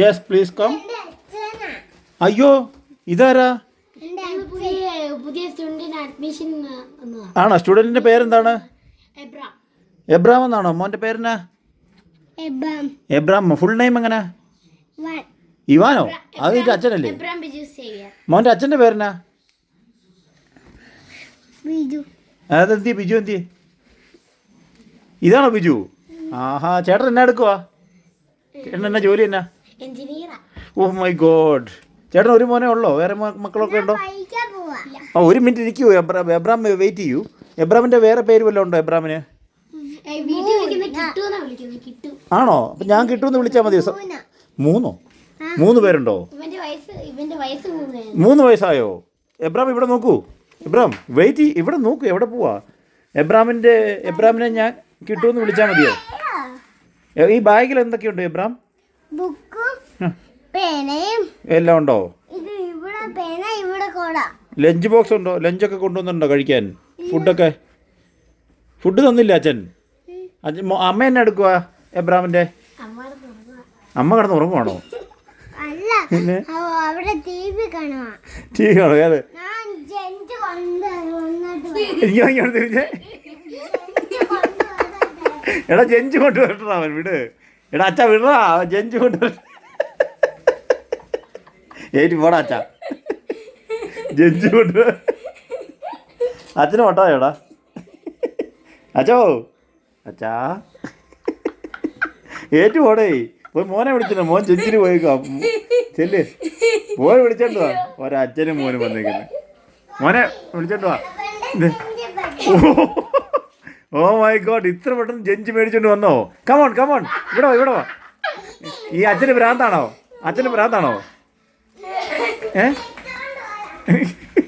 Yes please come അയ്യോ ഇതാരാ? ആണോ? സ്റ്റുഡന്റിന്റെ പേരെന്താണ്? എബ്രാം. എന്നാണോ? മോന്റെ പേരെന്നാ? എബാം എബ്രാം ഫുൾ നെയിം എങ്ങനെ? ഇവാനോ? അത് നിന്റെ അച്ഛനല്ലേ? മോന്റെ അച്ഛന്റെ പേരെന്നാ? അതെന്തി ബിജു എന്തി ഇതാണോ ബിജു? ആഹാ ചേട്ടൻ എന്നാ എടുക്കുവാ? എന്നാ ജോലി എന്നാ? Oh my god. ചേട്ടൻ ഒരു മോനെ ഉള്ളോ? വേറെ മക്കളൊക്കെ ഉണ്ടോ? ആ ഒരു മിനിറ്റ് ഇരിക്കൂ. എബ്രാം എബ്രാം വെയിറ്റ് ചെയ്യൂ. എബ്രാമിന്റെ വേറെ പേര് വല്ലതും ഉണ്ടോ എബ്രാമിന്? ആണോ? അപ്പൊ ഞാൻ കിട്ടുമെന്ന് വിളിച്ചാൽ മതി മൂന്ന്? മൂന്നോ പേരുണ്ടോ? ഇവന്റെ വയസ്സ് ഇവന്റെ വയസ്സ് മൂന്ന് മൂന്ന് വയസ്സായോ? എബ്രാം ഇവിടെ നോക്കൂ. എബ്രാം വെയിറ്റ് ഇവിടെ നോക്കൂ എവിടെ പോവാ? എബ്രാമിന്റെ എബ്രാമിനെ ഞാൻ കിട്ടുമെന്ന് വിളിച്ചാൽ മതിയോ? ഈ ബാഗിൽ എന്തൊക്കെയുണ്ട് എബ്രാം ബുക്കും പേനയും എല്ലാം ഉണ്ടോ? ഇവിടെ പേന ഇവിടെ കൊട. ലഞ്ച് ബോക്സ് ഉണ്ടോ? ലഞ്ച് ഒക്കെ കൊണ്ടുവന്നിട്ടുണ്ടോ കഴിക്കാൻ? ഫുഡൊക്കെ? ഫുഡ് തന്നില്ല അച്ഛൻ? അമ്മ എന്നെ എടുക്കുക എബ്രാമിന്റെ അമ്മ കിടന്ന് ഉറങ്ങുവാണോ ടി വി കാണുക ടി എടാ ജഞ്ച് കൊണ്ടുവരട്ടാ അവൻ വിട്. എടാ അച്ഛാ വിടാ ജഞ്ച് കൊണ്ടുവര ഏറ്റി പോടാ അച്ഛാ. ജഞ്ച് കൊണ്ടുവര അച്ഛന് ഓട്ടായോടാ അച്ഛോ അച്ഛാ. ഏറ്റു പോടേ. പോയി മോനെ വിളിച്ചില്ല മോൻ ചെഞ്ചിന് പോയേക്കാം ചെല്ല്. മോനെ വിളിച്ചോണ്ട് വാ. ഒരച്ഛനും മോനും വന്നേക്കുന്നത് മോനെ വിളിച്ചോണ്ട് വാ. ഇത്. ഓ മൈ ഗോഡ് ഇത്ര പെട്ടെന്ന് ജഞ്ച് മേടിച്ചോണ്ട് വന്നോ? കമോൺ കമോൺ ഇവിടെ വാ ഇവിടെ വാ. ഈ അച്ഛന് ഭ്രാന്താണോ? അച്ഛന് ഭ്രാന്താണോ? ഏ?